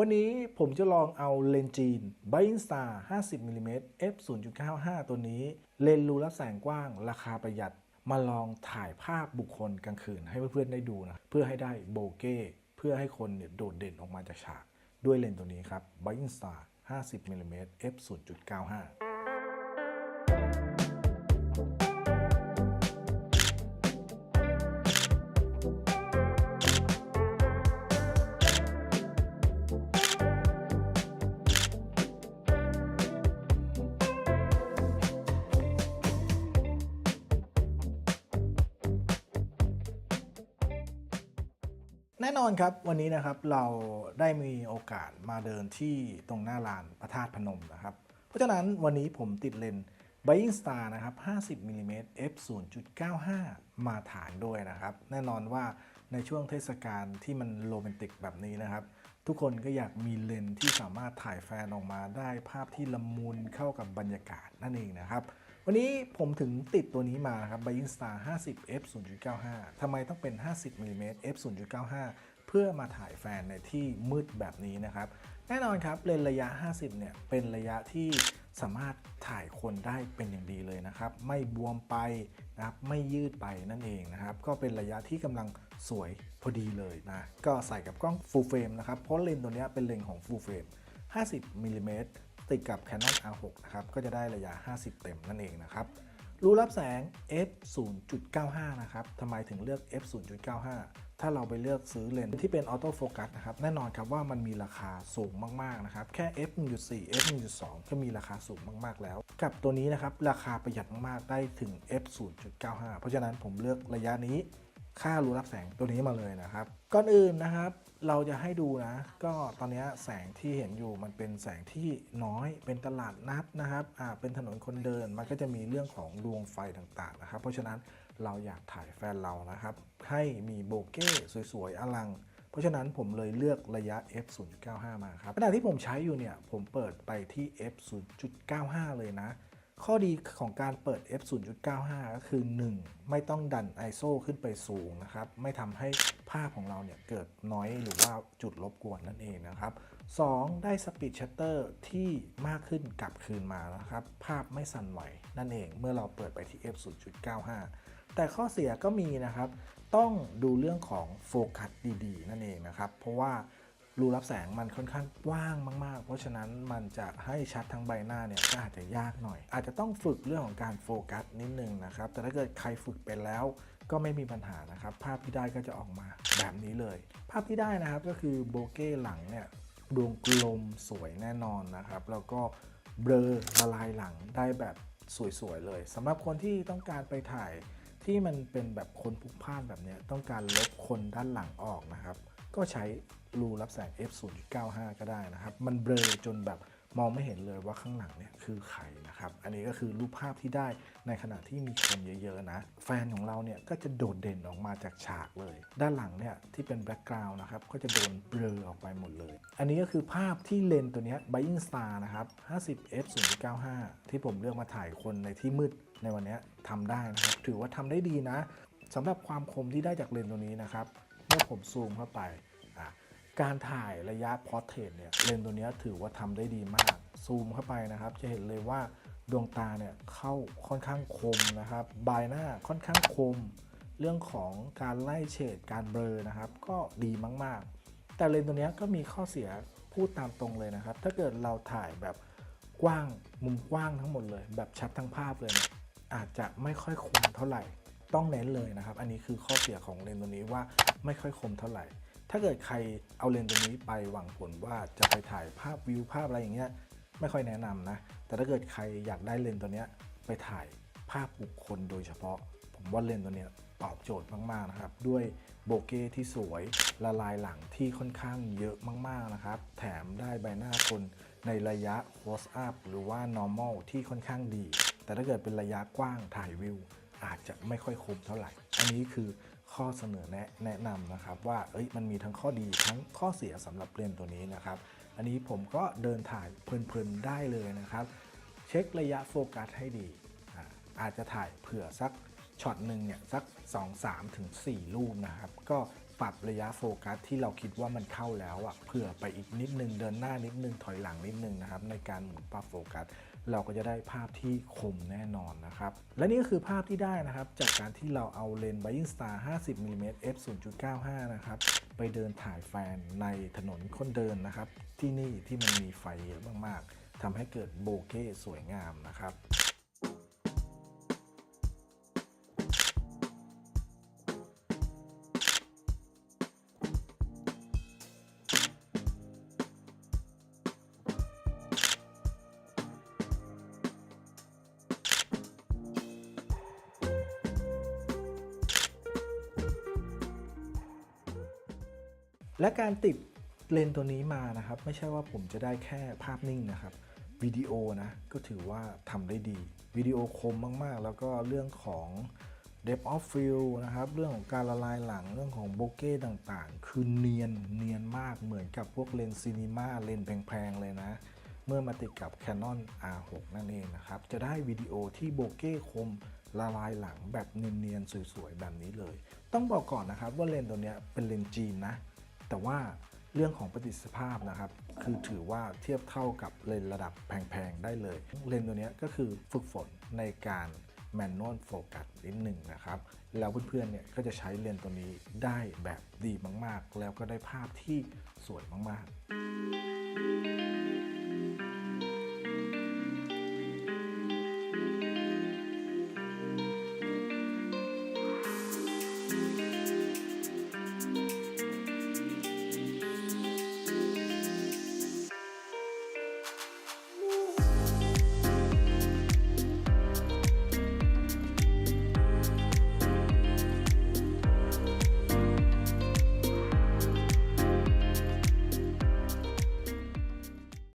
วันนี้ผมจะลองเอาเลนส์จีน b i n Star 50 mm f 0.95 ตัวนี้ เลนรูรับแสงกว้าง ราคาประหยัด มาลองถ่ายภาพบุคคลกลางคืนให้เพื่อนๆได้ดูนะ เพื่อให้ได้โบเก้เพื่อให้คนเนี่ยโดดเด่นออกมาจากฉาก ด้วยเลนตัวนี้ครับไบอินสตาร์50 mm f 0.95 แน่นอนครับวันนี้นะครับเราได้มีโอกาสมาเดินที่ตรงหน้าลานพระธาตุพนมนะครับ เพราะฉะนั้นวันนี้ผมติดเลนส์ Buying Star นะครับ 50 mm f 0.95 มาถ่ายด้วยนะครับ แน่นอนว่าในช่วงเทศกาลที่มันโรแมนติกแบบนี้นะครับ ทุกคนก็อยากมีเลนส์ที่สามารถถ่ายแฟนออกมาได้ภาพที่ละมุนเข้ากับบรรยากาศนั่นเองนะครับ วันนี้ผมถึงติดตัวนี้มานะครับ b ิ i n Star 50 f 0.95ทำไมต้องเป็น 50 mm f 0.95 เพื่อมาถ่ายแฟนในที่มืดแบบนี้นะครับ แน่นอนครับเลนส์ระยะ 50 เนี่ย เป็นระยะที่สามารถถ่ายคนได้เป็นอย่างดีเลยนะครับ ไม่บวมไปนะครับ ไม่ยืดไปนั่นเองนะครับ ก็เป็นระยะที่กำลังสวยพอดีเลยนะ ก็ใส่กับกล้อง full frame นะครับ เพราะเลนส์ตัวเนี้ยเป็นเลนส์ของ full frame 50มิลลิเม ติดกับ Canon R6 นะครับ ก็จะได้ระยะ 50 เต็มนั่นเองนะครับ รูรับแสง f 0.95 นะครับทำไมถึงเลือก f 0.95 ถ้าเราไปเลือกซื้อเลนส์ที่เป็นออโต้โฟกัสนะครับ แน่นอนครับว่ามันมีราคาสูงมาก ๆ นะครับ แค่ f 1.4 f 1.2 ก็มีราคาสูงมาก ๆ แล้ว กับตัวนี้นะครับ ราคาประหยัดมาก ๆ ได้ถึง f 0.95 เพราะฉะนั้นผมเลือกระยะนี้ ค่ารูรับแสงตัวนี้มาเลยนะครับ ก่อนอื่นนะครับ เราจะให้ดูนะ ก็ตอนนี้แสงที่เห็นอยู่มันเป็นแสงที่น้อยเป็นตลาดนัดนะครับอ่าเป็นถนนคนเดินมันก็จะมีเรื่องของดวงไฟต่างๆนะครับ เพราะฉะนั้นเราอยากถ่ายแฟนเรานะครับ ให้มีโบเก้สวยๆอลัง เพราะฉะนั้นผมเลยเลือกระยะ f 0.95มาครับขณะที่ผมใช้อยู่เนี่ยผมเปิดไปที่ f 0.95 เลยนะ ข้อดีของการเปิด f 0.95 ก็คือ 1. ไม่ต้องดัน ISO ขึ้นไปสูงนะครับ ไม่ทำให้ภาพของเราเนี่ยเกิดน้อยหรือว่าจุดรบกวนนั่นเองนะครับ 2. ได้สปีดชัตเตอร์ที่มากขึ้นกลับคืนมานะครับ ภาพไม่สั่นไหวนั่นเองเมื่อเราเปิดไปที่ f 0.95 แต่ข้อเสียก็มีนะครับ ต้องดูเรื่องของโฟกัสดีๆ นั่นเองนะครับ เพราะว่า รูรับแสงมันค่อนข้างกว้างมากๆ เพราะฉะนั้นมันจะให้ชัดทั้งใบหน้าเนี่ยก็อาจจะยากหน่อย อาจจะต้องฝึกเรื่องของการโฟกัสนิดนึงนะครับ แต่ถ้าเกิดใครฝึกเป็นแล้วก็ไม่มีปัญหานะครับ ภาพที่ได้ก็จะออกมาแบบนี้เลย ภาพที่ได้นะครับก็คือโบเก้หลังเนี่ยดวงกลมสวยแน่นอนนะครับ แล้วก็เบลอละลายหลังได้แบบสวยๆเลยสำหรับคนที่ต้องการไปถ่ายที่มันเป็นแบบคนพลุกพล่านแบบนี้ต้องการลบคนด้านหลังออกนะครับ ก็ใช้รูรับแสง f 0.95 ก็ได้นะครับ มันเบลอจนแบบมองไม่เห็นเลยว่าข้างหลังเนี่ยคือใครนะครับ อันนี้ก็คือรูปภาพที่ได้ในขณะที่มีคนเยอะๆนะ แฟนของเราเนี่ยก็จะโดดเด่นออกมาจากฉากเลย ด้านหลังเนี่ยที่เป็นแบ็กกราวน์นะครับ ก็จะโดนเบลอออกไปหมดเลย อันนี้ก็คือภาพที่เลนส์ตัวนี้ Buying Star นะครับ 50 f 0.95 ที่ผมเลือกมาถ่ายคนในที่มืดในวันนี้ทำได้นะครับ ถือว่าทำได้ดีนะสำหรับความคมที่ได้จากเลนส์ตัวนี้นะครับ มื่อผมซูมเข้าไป การถ่ายระยะพอร์เทรตเนี่ยเลนส์ตัวนี้ถือว่าทำได้ดีมาก ซูมเข้าไปนะครับ จะเห็นเลยว่าดวงตาเนี่ยเข้าค่อนข้างคมนะครับ ใบหน้าค่อนข้างคม เรื่องของการไล่เฉดการเบลอนะครับ ก็ดีมากๆ แต่เลนส์ตัวนี้ก็มีข้อเสียพูดตามตรงเลยนะครับ ถ้าเกิดเราถ่ายแบบกว้างมุมกว้างทั้งหมดเลย แบบชัดทั้งภาพเลยเนี่ยอาจจะไม่ค่อยคมเท่าไหร่ ต้องเน้นเลยนะครับ อันนี้คือข้อเสียของเลนส์ตัวนี้ว่าไม่ค่อยคมเท่าไหร่ ถ้าเกิดใครเอาเลนส์ตัวนี้ไปหวังผลว่าจะไปถ่ายภาพวิวภาพอะไรอย่างเงี้ยไม่ค่อยแนะนำนะ แต่ถ้าเกิดใครอยากได้เลนส์ตัวเนี้ยไปถ่ายภาพบุคคลโดยเฉพาะ ผมว่าเลนส์ตัวเนี้ยตอบโจทย์มากๆนะครับ ด้วยโบเก้ที่สวยละลายหลังที่ค่อนข้างเยอะมากๆนะครับ แถมได้ใบหน้าคนในระยะ close up หรือว่า normal ที่ค่อนข้างดี แต่ถ้าเกิดเป็นระยะกว้างถ่ายวิว อาจจะไม่ค่อยคุ้มเท่าไหร่ อันนี้คือข้อเสนอแนะแนะนำนะครับว่าเอ้ยมันมีทั้งข้อดีทั้งข้อเสียสำหรับเลนส์ตัวนี้นะครับ อันนี้ผมก็เดินถ่ายเพลินๆได้เลยนะครับ เช็คระยะโฟกัสให้ดีอาอาจจะถ่ายเผื่อสักช็อตหนึ่งเนี่ยสัก 2 3ถึง4รูปนะครับ ก็ ปรับระยะโฟกัสที่เราคิดว่ามันเข้าแล้วอะเผื่อไปอีกนิดนึงเดินหน้านิดนึงถอยหลังนิดนึงนะครับในการหมุนปรับโฟกัส เราก็จะได้ภาพที่คมแน่นอนนะครับ และนี่ก็คือภาพที่ได้นะครับ จากการที่เราเอาเลนส์ Buying Star 50 mm f 0.95 นะครับไปเดินถ่ายแฟนในถนนคนเดินนะครับ ที่นี่ที่มันมีไฟเยอะมากๆทำให้เกิดโบเก้สวยงามนะครับ และการติดเลนส์ตัวนี้มานะครับ ไม่ใช่ว่าผมจะได้แค่ภาพนิ่งนะครับวิดีโอนะก็ถือว่าทำได้ดีวิดีโอคมมากๆ แล้วก็เรื่องของ depth of field นะครับ เรื่องของการละลายหลังเรื่องของโบเก้ต่างๆ คือเนียนเนียนมากเหมือนกับพวกเลนส์ซีนีมาเลนส์แพงๆ เลยนะ เมื่อมาติดกับ Canon R6 นั่นเองนะครับ จะได้วิดีโอที่โบเก้คมละลายหลังแบบเนียนๆ สวยๆ แบบนี้เลย ต้องบอกก่อนนะครับว่าเลนส์ตัวนี้เป็นเลนส์จีนนะ แต่ว่าเรื่องของประสิทธิภาพนะครับ คือถือว่าเทียบเท่ากับเลนระดับแพง ๆ ได้เลย เลนตัวนี้ก็คือฝึกฝนในการแมนนวลโฟกัสนิดหนึ่งนะครับ แล้วเพื่อนๆเนี่ยก็จะใช้เลนตัวนี้ได้แบบดีมากๆ แล้วก็ได้ภาพที่สวยมากๆ